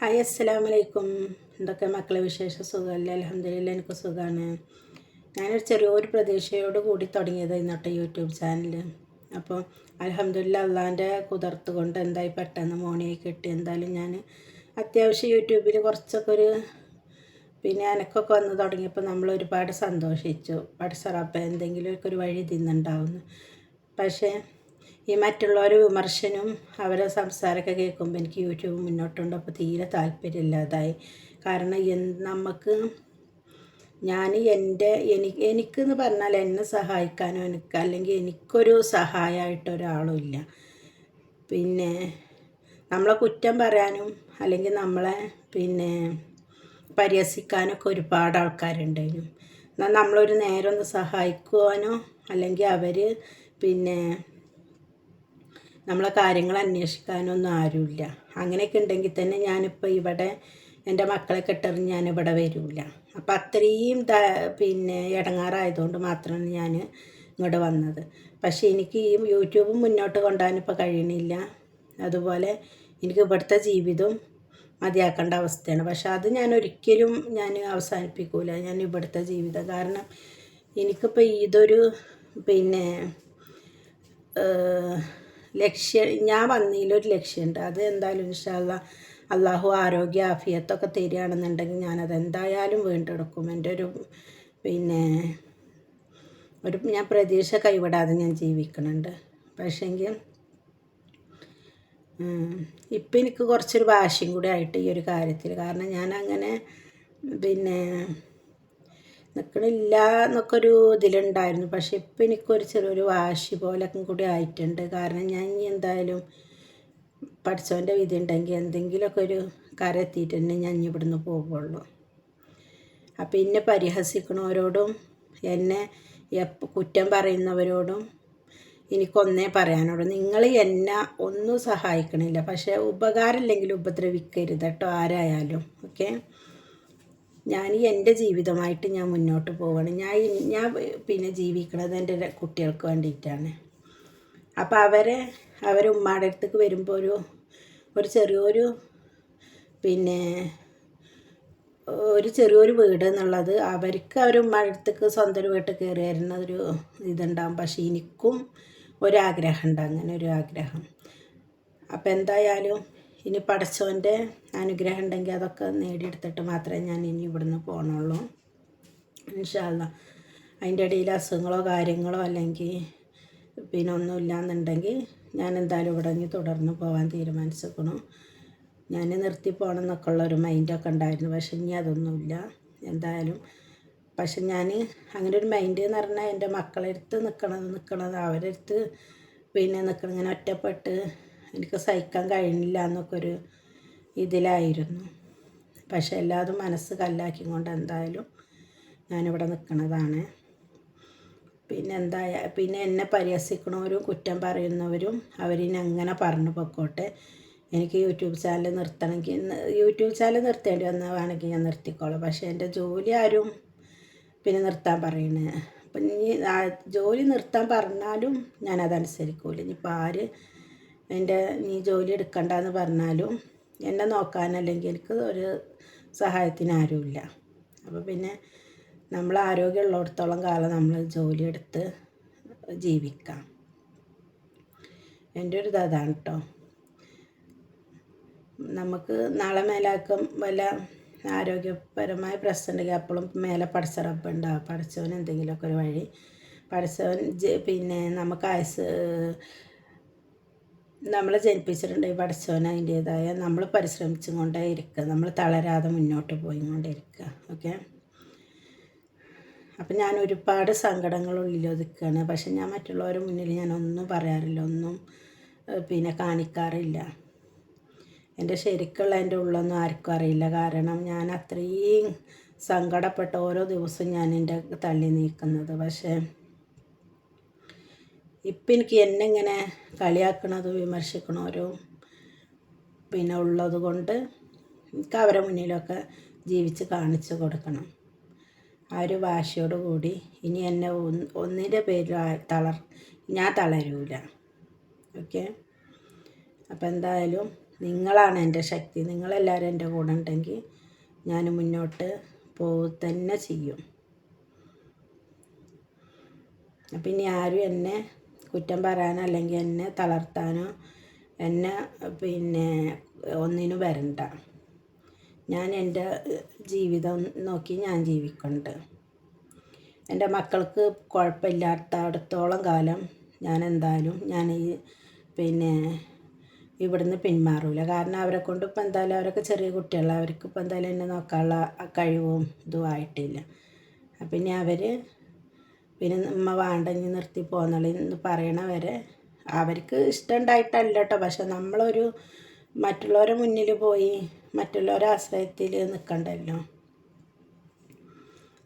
Hi അസ്സലാമു അലൈക്കും എന്തൊക്കെ മക്കളെ വിശേഷ? സുഖമല്ലേ? അലഹമ്മദില്ല എനിക്ക് സുഖമാണ് ഞാനൊരു ചെറിയൊരു പ്രതീക്ഷയോട് കൂടി തുടങ്ങിയത് ഇന്നത്തെ യൂട്യൂബ് ചാനൽ അപ്പോൾ അലഹമ്മദില്ല അള്ളാന്റെ കുതിർത്ത് കൊണ്ട് എന്തായി പെട്ടെന്ന് മോണിയായി കിട്ടി. എന്തായാലും ഞാൻ അത്യാവശ്യം യൂട്യൂബിൽ കുറച്ചൊക്കെ ഒരു പിന്നെ എനക്കൊക്കെ വന്ന് തുടങ്ങിയപ്പോൾ നമ്മൾ ഒരുപാട് സന്തോഷിച്ചു. പഠിച്ചറപ്പം എന്തെങ്കിലുമൊക്കെ ഒരു വഴി തിന്നുണ്ടാവുന്നു പക്ഷേ ഈ മറ്റുള്ളവരെ വിമർശനവും അവരെ സംസാരമൊക്കെ കേൾക്കുമ്പോൾ എനിക്ക് യൂട്യൂബ് മുന്നോട്ടുണ്ട്. അപ്പോൾ തീരെ താല്പര്യമില്ലാതായി. കാരണം എൻ നമുക്ക് ഞാൻ എന്റെ എനിക്ക് എനിക്കെന്ന് പറഞ്ഞാൽ എന്നെ സഹായിക്കാനോ എനിക്ക് അല്ലെങ്കിൽ എനിക്കൊരു സഹായമായിട്ട് ഒരാളും ഇല്ല. പിന്നെ നമ്മളെ കുറ്റം പറയാനും അല്ലെങ്കിൽ നമ്മളെ പിന്നെ പരിഹസിക്കാനൊക്കെ ഒരുപാട് ആൾക്കാരുണ്ടായിരുന്നു. എന്നാൽ നമ്മളൊരു നേരം ഒന്ന് സഹായിക്കുവാനോ അല്ലെങ്കിൽ അവർ പിന്നെ നമ്മളെ കാര്യങ്ങൾ അന്വേഷിക്കാനൊന്നും ആരുമില്ല. അങ്ങനെയൊക്കെ ഉണ്ടെങ്കിൽ തന്നെ ഞാനിപ്പോൾ ഇവിടെ എന്റെ മക്കളെ കെട്ടെറിഞ്ഞ് ഞാനിവിടെ വരില്ല അപ്പം അത്രയും പിന്നെ ഇടങ്ങാറായതുകൊണ്ട് മാത്രമാണ് ഞാൻ ഇങ്ങോട്ട് വന്നത്. പക്ഷേ എനിക്ക് ഈ യൂട്യൂബ് മുന്നോട്ട് കൊണ്ടുപോകാനിപ്പോൾ കഴിയണില്ല. അതുപോലെ എനിക്ക് ഇവിടുത്തെ ജീവിതം മതിയാക്കേണ്ട അവസ്ഥയാണ്. പക്ഷേ അത് ഞാൻ ഒരിക്കലും ഞാൻ അവസാനിപ്പിക്കൂല. ഞാൻ ഇവിടുത്തെ ജീവിതം. കാരണം എനിക്കിപ്പോൾ ഇതൊരു പിന്നെ ലക്ഷ്യം ഞാൻ വന്നതിലൊരു ലക്ഷ്യമുണ്ട്. അത് എന്തായാലും ഇൻഷാല്ല അള്ളാഹു ആരോഗ്യ ആഫിയത്തൊക്കെ തരികയാണെന്നുണ്ടെങ്കിൽ ഞാനത് എന്തായാലും വീണ്ടെടുക്കും. എന്റെ ഒരു പിന്നെ ഒരു ഞാൻ പ്രതീക്ഷ കൈവിടാതെ ഞാൻ ജീവിക്കുന്നുണ്ട്. പക്ഷേങ്കിൽ ഇപ്പം എനിക്ക് കുറച്ചൊരു വാശിയും കൂടി ആയിട്ട് ഈ ഒരു കാര്യത്തിൽ. കാരണം ഞാൻ അങ്ങനെ പിന്നെ നിൽക്കണില്ല എന്നൊക്കെ ഒരു ഇതിലുണ്ടായിരുന്നു. പക്ഷെ ഇപ്പം എനിക്കൊരു ചെറിയൊരു വാശി പോലൊക്കെ കൂടി ആയിട്ടുണ്ട്. കാരണം ഞാൻ ഇനി എന്തായാലും പഠിച്ചവന്റെ വിധി ഉണ്ടെങ്കിൽ എന്തെങ്കിലുമൊക്കെ ഒരു കര എത്തിയിട്ട് തന്നെ ഞാൻ ഇവിടുന്ന് പോകുള്ളൂ അപ്പം എന്നെ പരിഹസിക്കണവരോടും എന്നെ കുറ്റം പറയുന്നവരോടും എനിക്കൊന്നേ പറയാനുള്ളൂ. നിങ്ങൾ എന്നെ ഒന്നും സഹായിക്കണില്ല. പക്ഷേ ഉപകാരമില്ലെങ്കിൽ ഉപദ്രവിക്കരുത് കേട്ടോ ആരായാലും. ഓക്കെ? ഞാൻ എന്റെ ജീവിതമായിട്ട് ഞാൻ മുന്നോട്ട് പോവുകയാണ് ഞാൻ ഞാൻ പിന്നെ ജീവിക്കണത് എന്റെ കുട്ടികൾക്ക് വേണ്ടിയിട്ടാണ്. അപ്പോൾ അവരെ അവർ ഉമ്മയുടെ അടുത്തേക്ക് വരുമ്പോൾ ഒരു ഒരു ചെറിയൊരു പിന്നെ ഒരു ചെറിയൊരു വീട് എന്നുള്ളത് അവർക്ക് അവർ ഉമ്മയുടെ അടുത്തേക്ക് സ്വന്തം വീട്ടിൽ കയറി വരുന്ന ഒരു ഇതുണ്ടാകും പക്ഷേ എനിക്കും ഒരാഗ്രഹം ഉണ്ട് അങ്ങനെ ഒരു ആഗ്രഹം. അപ്പോൾ എന്തായാലും ഇനി പടച്ചവന്റെ അനുഗ്രഹം ഉണ്ടെങ്കിൽ അതൊക്കെ നേടിയെടുത്തിട്ട് മാത്രമേ ഞാൻ ഇനി ഇവിടുന്ന് പോകണുള്ളൂ ഇൻഷാല്ല അതിന്റെ ഇടയിൽ അസുഖങ്ങളോ കാര്യങ്ങളോ അല്ലെങ്കിൽ പിന്നെ ഒന്നും ഒന്നുമില്ലാന്നുണ്ടെങ്കിൽ ഞാൻ എന്തായാലും ഇവിടെ ഇനി തുടർന്ന് പോകാൻ തീരുമാനിച്ചിരിക്കണു ഞാൻ നിർത്തി പോകണം എന്നൊക്കെ ഉള്ളൊരു മൈൻഡൊക്കെ ഉണ്ടായിരുന്നു. പക്ഷെ ഇനി അതൊന്നുമില്ല. എന്തായാലും പക്ഷെ ഞാൻ അങ്ങനെ ഒരു മൈൻഡ് എന്ന് പറഞ്ഞാൽ എന്റെ മക്കളെടുത്ത് നിൽക്കണത് നിൽക്കണത് അവരെടുത്ത് പിന്നെ നിൽക്കണം ഇങ്ങനെ ഒറ്റപ്പെട്ട് എനിക്ക് സഹിക്കാൻ കഴിയുന്നില്ല എന്നൊക്കെ ഒരു ഇതിലായിരുന്നു. പക്ഷെ എല്ലാതും മനസ്സ് കല്ലാക്കി കൊണ്ട് എന്തായാലും ഞാനിവിടെ നിൽക്കണതാണ്. പിന്നെ എന്തായ പിന്നെ എന്നെ പരിഹസിക്കണവരും കുറ്റം പറയുന്നവരും അവരിനെ അങ്ങനെ പറഞ്ഞു പൊക്കോട്ടെ. എനിക്ക് യൂട്യൂബ് ചാനൽ നിർത്തണമെങ്കിൽ യൂട്യൂബ് ചാനൽ നിർത്തേണ്ടി വന്നാൽ വേണമെങ്കിൽ ഞാൻ നിർത്തിക്കോളാം. പക്ഷേ എന്റെ ജോലി ആരും പിന്നെ നിർത്താൻ പറയണേ. അപ്പം ഇനി ജോലി നിർത്താൻ പറഞ്ഞാലും ഞാനതനുസരിക്കൂല ഇനിയിപ്പോൾ ആര് എന്റെ നീ ജോലി എടുക്കണ്ടെന്ന് പറഞ്ഞാലും എന്നെ നോക്കാനല്ലെങ്കിൽ എനിക്ക് ഒരു സഹായത്തിന് ആരുമില്ല. അപ്പോൾ പിന്നെ നമ്മൾ ആരോഗ്യമുള്ളിടത്തോളം കാലം നമ്മൾ ജോലി എടുത്ത് ജീവിക്കാം. എന്റെ ഒരു അതാണ് കേട്ടോ നമുക്ക് നാളെ മേലാക്കും വല്ല ആരോഗ്യപരമായ പ്രശ്നം ഉണ്ടെങ്കിൽ അപ്പോഴും മേലെ പടച്ചറപ്പുണ്ടാവും പഠിച്ചവൻ എന്തെങ്കിലുമൊക്കെ ഒരു വഴി. പഠിച്ചവൻ പിന്നെ നമുക്ക് ആയുസ് നമ്മളെ ജനിപ്പിച്ചിട്ടുണ്ടെങ്കിൽ പഠിച്ചവൻ അതിന്റേതായ നമ്മൾ പരിശ്രമിച്ചും കൊണ്ടേ ഇരിക്കുക. നമ്മൾ തളരാതെ മുന്നോട്ട് പോയി കൊണ്ടേ ഇരിക്കുക. ഓക്കെ? അപ്പം ഞാൻ ഒരുപാട് സങ്കടങ്ങളുള്ളിൽ ഒതുക്കുകയാണ് പക്ഷെ ഞാൻ മറ്റുള്ളവരുടെ മുന്നിൽ ഞാൻ ഒന്നും പറയാറില്ല. ഒന്നും പിന്നെ കാണിക്കാറില്ല. എന്റെ ശരിക്കുള്ള എന്റെ ഉള്ളൊന്നും ആർക്കും അറിയില്ല. കാരണം ഞാൻ അത്രയും സങ്കടപ്പെട്ട ഓരോ ദിവസവും ഞാൻ എന്റെ തള്ളി നീക്കുന്നത്. പക്ഷേ ഇപ്പം എനിക്ക് എന്നെ ഇങ്ങനെ കളിയാക്കണതും വിമർശിക്കണവരും പിന്നെ ഉള്ളത് കൊണ്ട് എനിക്ക് അവരെ മുന്നിലൊക്കെ ജീവിച്ച് കാണിച്ചു കൊടുക്കണം. ആ ഒരു വാശിയോട് കൂടി ഇനി എന്നെ ഒന്നിന്റെ പേരിൽ തളർ ഞാൻ തളരൂല. ഓക്കെ? അപ്പം എന്തായാലും നിങ്ങളാണ് എന്റെ ശക്തി. നിങ്ങളെല്ലാവരും എന്റെ കൂടെ ഉണ്ടെങ്കിൽ ഞാൻ മുന്നോട്ട് പോവുക തന്നെ ചെയ്യും. അപ്പം ഇനി ആരും എന്നെ കുറ്റം പറയാനോ അല്ലെങ്കിൽ എന്നെ തളർത്താനോ എന്നെ പിന്നെ ഒന്നിനും വരണ്ട. ഞാൻ എന്റെ ജീവിതം നോക്കി ഞാൻ ജീവിക്കുന്നുണ്ട് എന്റെ മക്കൾക്ക് കുഴപ്പമില്ലാത്തടത്തോളം കാലം ഞാൻ എന്തായാലും ഞാൻ ഈ പിന്നെ ഇവിടുന്ന് പിന്മാറൂല. കാരണം അവരെ കൊണ്ട് ഇപ്പം എന്തായാലും അവരൊക്കെ ചെറിയ കുട്ടികളാണ്. അവർക്ക് ഇപ്പം എന്തായാലും എന്നെ നോക്കാനുള്ള കഴിവും ഇതും ആയിട്ടില്ല. പിന്നെ അവർ പിന്നെ ഉമ്മ വേണ്ട നിർത്തി പോന്നളി എന്ന് പറയണ വരെ അവർക്ക് ഇഷ്ടമുണ്ടായിട്ടല്ല കേട്ടോ പക്ഷെ നമ്മളൊരു മറ്റുള്ളവരെ മുന്നിൽ പോയി മറ്റുള്ളവരെ ആശ്രയത്തിൽ നിൽക്കണ്ടല്ലോ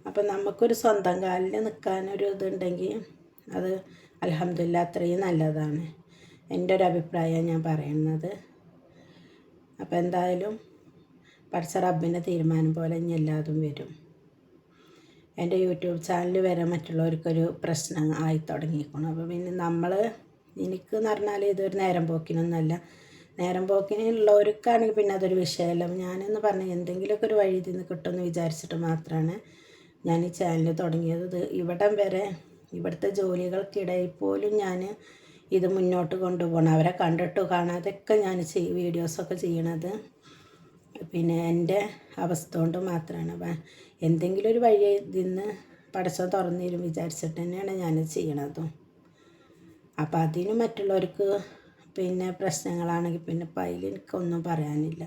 അപ്പം നമുക്കൊരു സ്വന്തം കാലിൽ നിൽക്കാനൊരു ഇതുണ്ടെങ്കിൽ അത് അലഹമില്ല അത്രയും നല്ലതാണ്. എന്റെ ഒരു അഭിപ്രായമാണ് ഞാൻ പറയുന്നത്. അപ്പോൾ എന്തായാലും പഠിച്ച റബ്ബിന്റെ തീരുമാനം പോലെ ഇനി എല്ലാതും വരും. എന്റെ യൂട്യൂബ് ചാനൽ വരെ മറ്റുള്ളവർക്കൊരു പ്രശ്നം ആയി തുടങ്ങിയിരിക്കണം അപ്പോൾ പിന്നെ നമ്മൾ എനിക്ക് എന്ന് പറഞ്ഞാൽ ഇതൊരു നേരം പോക്കിനൊന്നുമല്ല. നേരം പോക്കിനുള്ളവർക്കാണെങ്കിൽ പിന്നെ അതൊരു വിഷയമല്ല. ഞാനെന്ന് പറഞ്ഞാൽ എന്തെങ്കിലുമൊക്കെ ഒരു വഴി നിന്ന് കിട്ടുമെന്ന് വിചാരിച്ചിട്ട് മാത്രമാണ് ഞാൻ ഈ ചാനൽ തുടങ്ങിയത്. ഇവിടം വരെ ഇവിടുത്തെ ജോലികൾക്കിടയിൽ പോലും ഞാൻ ഇത് മുന്നോട്ട് കൊണ്ടുപോകണം. അവരെ കണ്ടിട്ടോ കാണാതെയൊക്കെ ഞാൻ വീഡിയോസൊക്കെ ചെയ്യണത് പിന്നെ എന്റെ അവസ്ഥ കൊണ്ട് മാത്രമാണ് എന്തെങ്കിലും ഒരു വഴി ഇതിന്ന് പടച്ചോ തുറന്നിരും വിചാരിച്ചിട്ട് തന്നെയാണ് ഞാൻ ചെയ്യണതും. അപ്പം അതിന് മറ്റുള്ളവർക്ക് പിന്നെ പ്രശ്നങ്ങളാണെങ്കിൽ പിന്നെ ഇപ്പം അതിൽ എനിക്കൊന്നും പറയാനില്ല.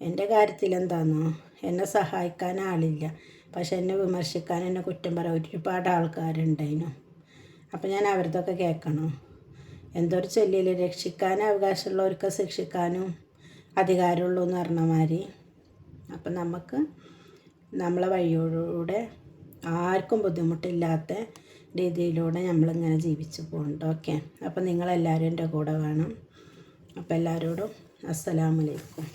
എന്റെ കാര്യത്തിൽ എന്താണെന്നോ എന്നെ സഹായിക്കാൻ ആളില്ല. പക്ഷെ എന്നെ വിമർശിക്കാൻ എന്നെ കുറ്റം പറയാൻ ഒരുപാട് ആൾക്കാരുണ്ടായിരുന്നു അപ്പം ഞാൻ അവരതൊക്കെ കേൾക്കണം. എന്തൊരു ചൊല്ലിയില്ല രക്ഷിക്കാൻ അവകാശമുള്ളവർക്ക് ശിക്ഷിക്കാനും അധികാരമുള്ളൂ എന്ന് പറഞ്ഞ അപ്പം നമുക്ക് നമ്മളെ വഴിയോടെ ആർക്കും ബുദ്ധിമുട്ടില്ലാത്ത രീതിയിലൂടെ നമ്മളിങ്ങനെ ജീവിച്ചു പോകുന്നുണ്ട് ഓക്കെ? അപ്പം നിങ്ങളെല്ലാവരും എന്റെ കൂടെ വേണം. അപ്പം എല്ലാവരോടും അസ്സലാമലൈക്കും